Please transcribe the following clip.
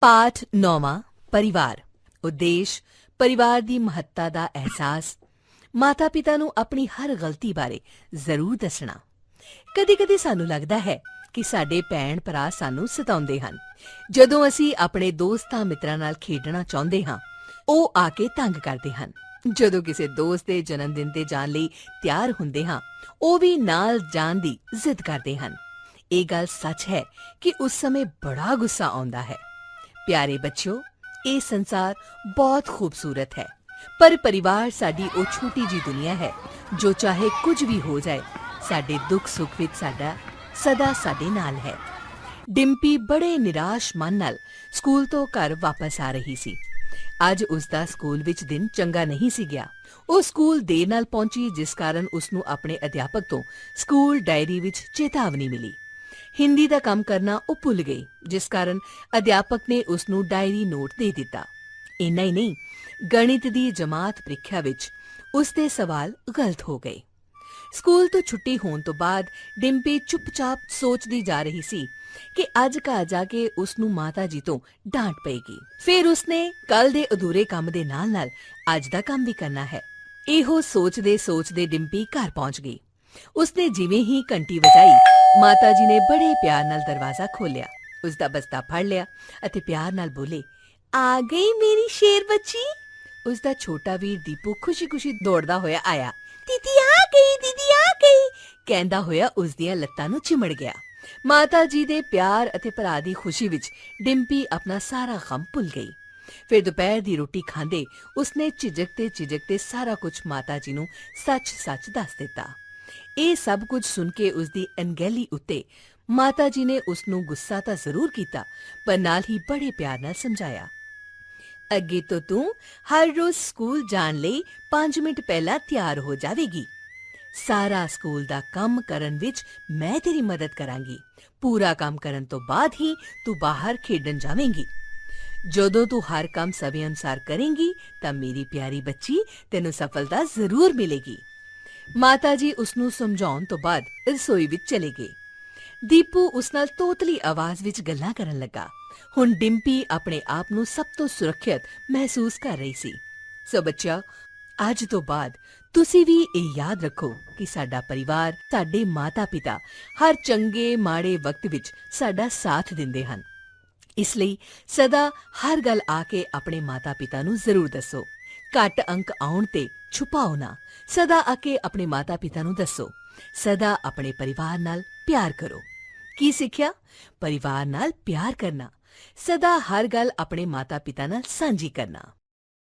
ਪਾਠ 9ਵਾਂ ਪਰਿਵਾਰ। ਉਦੇਸ਼, ਪਰਿਵਾਰ ਦੀ ਮਹੱਤਤਾ ਦਾ ਅਹਿਸਾਸ। ਮਾਤਾ-ਪਿਤਾ ਨੂੰ ਆਪਣੀ ਹਰ ਗਲਤੀ ਬਾਰੇ ਜ਼ਰੂਰ ਦੱਸਣਾ। ਕਦੇ ਕਦੇ ਸਾਨੂੰ ਲੱਗਦਾ ਹੈ ਕਿ ਸਾਡੇ ਭੈਣ ਭਰਾ ਸਾਨੂੰ ਸਤਾਉਂਦੇ ਹਨ। ਜਦੋਂ ਅਸੀਂ ਆਪਣੇ ਦੋਸਤਾਂ ਮਿੱਤਰਾਂ ਨਾਲ ਖੇਡਣਾ ਚਾਹੁੰਦੇ ਹਾਂ, ਉਹ ਆ ਕੇ ਤੰਗ ਕਰਦੇ ਹਨ। ਜਦੋਂ ਕਿਸੇ ਦੋਸਤ ਦੇ ਜਨਮ ਦਿਨ ਤੇ ਜਾਣ ਲਈ ਤਿਆਰ ਹੁੰਦੇ ਹਾਂ, ਉਹ ਵੀ ਨਾਲ ਜਾਣ ਦੀ ਜ਼ਿੱਦ ਕਰਦੇ ਹਨ। ਇਹ ਗੱਲ ਸੱਚ ਹੈ ਕਿ ਉਸ ਸਮੇਂ ਬੜਾ ਗੁੱਸਾ ਆਉਂਦਾ ਹੈ। ਪਿਆਰੇ ਬੱਚਿਓ, ਇਹ ਸੰਸਾਰ ਬਹੁਤ ਖੂਬਸੂਰਤ ਹੈ। ਪਰ ਪਰਿਵਾਰ ਸਾਡੀ ਉਹ ਛੋਟੀ ਜੀ ਦੁਨੀਆ ਹੈ, ਜੋ ਚਾਹੇ ਕੁਝ ਵੀ ਹੋ ਜਾਏ, ਸਾਡੇ ਦੁੱਖ ਸੁੱਖ ਵਿੱਚ ਸਾਡਾ ਸਦਾ ਸਾਡੇ ਨਾਲ ਹੈ। ਡਿੰਪੀ ਬੜੇ ਨਿਰਾਸ਼ ਮਨ ਨਾਲ ਸਕੂਲ ਤੋਂ ਘਰ ਵਾਪਸ ਆ ਰਹੀ ਸੀ। ਅੱਜ ਉਸ ਦਾ ਸਕੂਲ ਵਿੱਚ ਦਿਨ ਚੰਗਾ ਨਹੀਂ ਸੀ ਗਿਆ। ਉਹ ਸਕੂਲ ਦੇਰ ਨਾਲ ਪਹੁੰਚੀ, ਜਿਸ ਕਾਰਨ ਉਸ ਨੂੰ ਆਪਣੇ ਅਧਿਆਪਕ ਤੋਂ ਸਕੂਲ ਡਾਇਰੀ ਵਿੱਚ ਚੇਤਾਵਨੀ ਮਿਲੀ। ਹਿੰਦੀ ਦਾ ਕੰਮ ਕਰਨਾ ਉਹ ਭੁੱਲ ਗਈ, ਜਿਸ ਕਾਰਨ ਅਧਿਆਪਕ ਨੇ ਉਸ ਨੂੰ ਡਾਇਰੀ ਨੋਟ ਦੇ ਦਿੱਤਾ। ਇੰਨਾ ਹੀ ਨਹੀਂ, ਗਣਿਤ ਦੀ ਜਮਾਤ ਪ੍ਰੀਖਿਆ ਵਿੱਚ ਉਸ ਦੇ ਸਵਾਲ ਗਲਤ ਹੋ ਗਏ। ਸਕੂਲ ਤੋਂ ਛੁੱਟੀ ਹੋਣ ਤੋਂ ਬਾਅਦ ਡਿੰਪੀ ਚੁੱਪਚਾਪ ਸੋਚਦੀ ਜਾ ਰਹੀ ਸੀ ਕਿ ਅੱਜ ਘਰ ਜਾ ਕੇ ਉਸ ਨੂੰ ਮਾਤਾ ਜੀ ਤੋਂ ਡਾਂਟ ਪਏਗੀ। ਫਿਰ ਉਸਨੇ ਕੱਲ ਦੇ ਅਧੂਰੇ ਕੰਮ ਦੇ ਨਾਲ-ਨਾਲ ਅੱਜ ਦਾ ਕੰਮ ਵੀ ਕਰਨਾ ਹੈ। ਇਹੋ ਸੋਚਦੇ ਸੋਚਦੇ ਡਿੰਪੀ ਘਰ ਪਹੁੰਚ ਗਈ। ਉਸਨੇ ਜਿਵੇਂ ਹੀ ਘੰਟੀ ਵਜਾਈ ਮਾਤਾ ਜੀ ਨੇ ਬੜੇ ਪਿਆਰ ਨਾਲ ਦਰਵਾਜ਼ਾ ਖੋਲ੍ਹਿਆ ਉਸ ਦਾ ਬਸਤਾ ਫੜ ਲਿਆ ਅਤੇ ਪਿਆਰ ਨਾਲ ਬੋਲੇ, ਆ ਗਈ ਮੇਰੀ ਸ਼ੇਰ ਬੱਚੀ? ਉਸ ਦਾ ਛੋਟਾ ਵੀਰ ਦੀਪੂ ਖੁਸ਼ੀ-ਖੁਸ਼ੀ ਦੌੜਦਾ ਹੋਇਆ ਆਇਆ, ਦੀਦੀ, ਆ ਗਈ, ਦੀਦੀ, ਆ ਗਈ! ਕਹਿੰਦਾ ਹੋਇਆ ਉਸ ਦੀਆਂ ਲੱਤਾਂ ਨੂੰ ਚਿਮੜ ਗਿਆ। ਮਾਤਾ ਜੀ ਦੇ ਪਿਆਰ ਅਤੇ ਭਰਾ ਦੀ ਖੁਸ਼ੀ ਵਿੱਚ ਡਿੰਪੀ ਆਪਣਾ ਸਾਰਾ ਗਮ ਭੁੱਲ ਗਈ। ਫਿਰ ਦੁਪਹਿਰ ਦੀ ਰੋਟੀ ਖਾਂਦੇ ਉਸਨੇ ਝਿਜਕਤੇ ਝਿਜਕਤੇ ਸਾਰਾ ਕੁਝ ਮਾਤਾ ਜੀ ਨੂੰ ਸੱਚ-ਸੱਚ ਦੱਸ ਦਿੱਤਾ। ਇਹ ਸਭ ਕੁਝ ਸੁਣ ਕੇ ਉਸ ਦੀ ਅਣਗਹਿਲੀ ਉੱਤੇ ਮਾਤਾ ਜੀ ਨੇ ਉਸ ਨੂੰ ਗੁੱਸਾ ਤਾਂ ਜ਼ਰੂਰ ਕੀਤਾ, ਪਰ ਨਾਲ ਹੀ ਬੜੇ ਪਿਆਰ ਨਾਲ ਸਮਝਾਇਆ। ਅੱਗੇ ਤੋਂ ਤੂੰ ਹਰ ਰੋਜ਼ ਸਕੂਲ ਜਾਣ ਲਈ 5 ਮਿੰਟ ਪਹਿਲਾਂ ਤਿਆਰ ਹੋ ਜਾਵੇਗੀ। ਸਾਰਾ ਸਕੂਲ ਦਾ ਕੰਮ ਕਰਨ ਵਿੱਚ ਮੈਂ ਤੇਰੀ ਮਦਦ ਕਰਾਂਗੀ। ਪੂਰਾ ਕੰਮ ਕਰਨ ਤੋਂ ਬਾਅਦ ਹੀ ਤੂੰ ਬਾਹਰ ਖੇਡਣ ਜਾਵੇਂਗੀ। ਜਦੋਂ ਤੂੰ ਹਰ ਕੰਮ ਸਮੇਂ ਅਨੁਸਾਰ ਕਰੇਂਗੀ, ਤਾਂ ਮੇਰੀ ਪਿਆਰੀ ਬੱਚੀ ਤੈਨੂੰ ਸਫਲਤਾ ਜ਼ਰੂਰ ਮਿਲੇਗੀ। ਮਾਤਾ ਜੀ ਉਸ ਨੂੰ ਸਮਝਾਉਣ ਤੋਂ ਬਾਅਦ ਰਸੋਈ ਵਿੱਚ ਚਲੇ ਗਏ। ਦੀਪੂ ਉਸ ਨਾਲ ਤੋਤਲੀ ਆਵਾਜ਼ ਵਿੱਚ ਗੱਲਾਂ ਕਰਨ ਲੱਗਾ। ਹੁਣ ਡਿੰਪੀ ਆਪਣੇ ਆਪ ਨੂੰ ਸਭ ਤੋਂ ਸੁਰੱਖਿਅਤ ਮਹਿਸੂਸ ਕਰ ਰਹੀ ਸੀ। ਸੋ ਬੱਚਾ ਅੱਜ ਤੋਂ ਬਾਅਦ ਤੁਸੀਂ ਵੀ ਇਹ ਯਾਦ ਰੱਖੋ ਕਿ ਸਾਡਾ ਪਰਿਵਾਰ, ਸਾਡੇ ਮਾਤਾ-ਪਿਤਾ ਹਰ ਚੰਗੇ, ਮਾੜੇ ਵਕਤ ਵਿੱਚ ਸਾਡਾ ਸਾਥ ਦਿੰਦੇ ਹਨ। ਇਸ ਲਈ ਸਦਾ ਹਰ ਗੱਲ ਆ ਕੇ ਆਪਣੇ ਮਾਤਾ-ਪਿਤਾ ਨੂੰ ਜ਼ਰੂਰ ਦੱਸੋ। ਘੱਟ ਅੰਕ ਆਉਣ ਤੇ ਛੁਪਾਓ ਨਾ। ਸਦਾ ਆ ਕੇ ਆਪਣੇ ਮਾਤਾ-ਪਿਤਾ ਨੂੰ ਦੱਸੋ। ਸਦਾ ਆਪਣੇ ਪਰਿਵਾਰ ਨਾਲ ਪਿਆਰ ਕਰੋ। ਕੀ ਸਿੱਖਿਆ? ਪਰਿਵਾਰ ਨਾਲ ਪਿਆਰ ਕਰਨਾ। ਸਦਾ ਹਰ ਗੱਲ ਆਪਣੇ ਮਾਤਾ-ਪਿਤਾ ਨਾਲ ਸਾਂਝੀ ਕਰਨਾ।